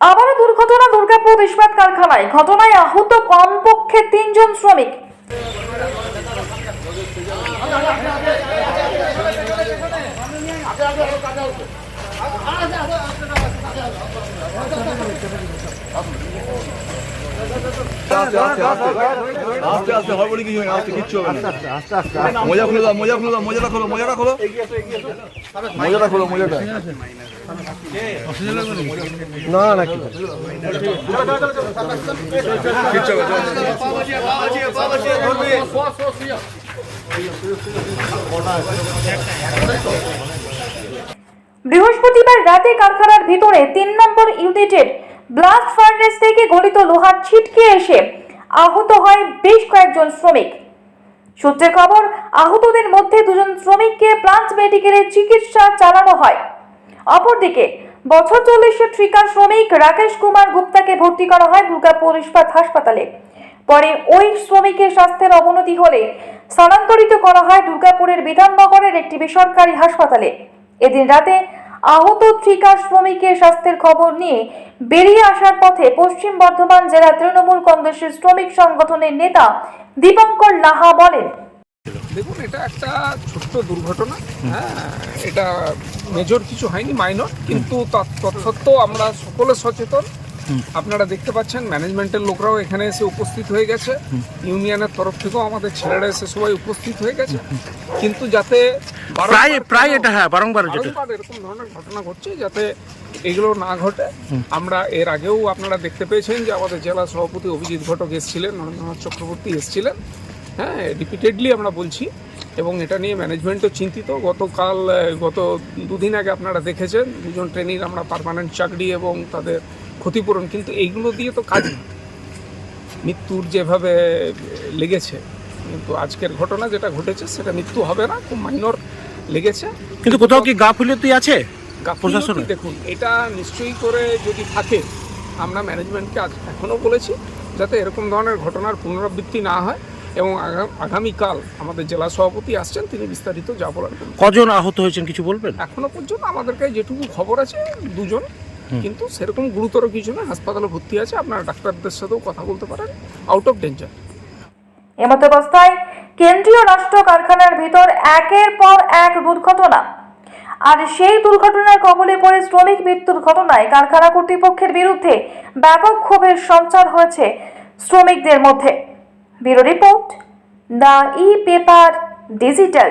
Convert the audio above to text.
আবারও দুর্ঘটনা দুর্গাপুর ইস্পাত কারখানায়। ঘটনায় আহত কমপক্ষে তিনজন শ্রমিক। আস্তে আস্তে হড়বড়ি কিছু না আস্তে কিচ্ছু হবে না। মোজা খুলে দাও মোজা খুলে দাও মোজাটা খোলো মোজাটা খোলো। মোজাটা খোলো মোজাটা। না না কি কিচ্ছু হবে বৃহস্পতিবার রাতে কারখানার ভিতরে তিন নম্বর ইউনিটের ব্লাস্ট ফার্নেস থেকে গলিত লোহার ছিটকে এসে আহত হয় বেশ কয়েকজন শ্রমিক। সূত্রে খবর, আহতদের মধ্যে দুজন শ্রমিককে প্লান্ট মেডিকেলে চিকিৎসা চালানো হয়। অপরদিকে, বছর চল্লিশের ঠিকা শ্রমিক রাকেশ কুমার গুপ্তাকে ভর্তি করা হয় দুর্গাপুর ইস্পাত হাসপাতালে। পরে ওই শ্রমিকের স্বাস্থ্যের অবনতি হলে স্থানান্তরিত করা হয় দুর্গাপুরের বিধাননগরের একটি বেসরকারি হাসপাতালে। এদিন রাতে আহত ঠিকা শ্রমিকের স্বাস্থ্যের খবর নিয়ে বেরিয়ে আসার পথে পশ্চিম বর্ধমান জেলা তৃণমূল কংগ্রেসের শ্রমিক সংগঠনের নেতা দীপঙ্কর লাহা বলেন, দেখুন, এটা একটা ছোট্ট দুর্ঘটনা হ্যাঁ এটা মেজর কিছু হয়নি মাইনর কিন্তু তৎ- তৎসত্ত্বেও আমরা সকলে সচেতন। আপনারা দেখতে পাচ্ছেন ম্যানেজমেন্টের লোকরাও এখানে এসে উপস্থিত হয়ে গেছে। ইউনিয়নের তরফ থেকেও আমাদের ছেলেরা এসে সবাই উপস্থিত হয়ে গেছে। কিন্তু যাতে প্রায় প্রায় এটা হ্যাঁ বারংবার এরকম ধরনের ঘটনা ঘটছে যাতে এগুলো না ঘটে। আমরা এর আগেও আপনারা দেখতে পেয়েছেন যে আমাদের জেলা সভাপতি অভিজিৎ ঘটক এসেছিলেন নরেন্দ্রনাথ চক্রবর্তী এসেছিলেন। হ্যাঁ রিপিটেডলি আমরা বলছি। এবং এটা নিয়ে ম্যানেজমেন্টও চিন্তিত। গতকাল গত দুদিন আগে আপনারা দেখেছেন দুজন ট্রেনির আমরা পার্মানেন্ট চাকরি এবং তাদের ক্ষতিপূরণ কিন্তু এইগুলো দিয়ে তো কাজ না মৃত্যুর যেভাবে লেগেছে কিন্তু আজকের ঘটনা যেটা ঘটেছে সেটা মৃত্যু হবে না খুব মাইনর লেগেছে কিন্তু কোথাও কি গাফিলতি আছে গাফিলতি প্রশাসনের? দেখুন এটা নিশ্চয়ই করে যদি থাকে আমরা ম্যানেজমেন্টকে আজ এখনও বলেছি যাতে এরকম ধরনের ঘটনার পুনরাবৃত্তি না হয় এবং আগা- আগামীকাল আমাদের জেলা সভাপতি আসছেন তিনি বিস্তারিত যা বলার বলবেন। কজন আহত হয়েছেন কিছু বলবেন এখনও পর্যন্ত আমাদের কাছে যেটুকু খবর আছে দুজন কিন্তু সেরকম গুরুতর কিছু না হাসপাতালে ভর্তি আছে আপনারা ডাক্তারদের সাথেও কথা বলতে পারেন আউট অফ ডেঞ্জার এমত অবস্থায় কেন্দ্রীয় রাষ্ট্র কারখানার ভিতর একের পর এক দুর্ঘটনা। আর সেই দুর্ঘটনার কবলে পড়ে শ্রমিক মৃত্যুর ঘটনায় কারখানা কর্তৃপক্ষের বিরুদ্ধে ব্যাপক ক্ষোভের সঞ্চার হয়েছে শ্রমিকদের মধ্যে। Bureau report the e paper digital.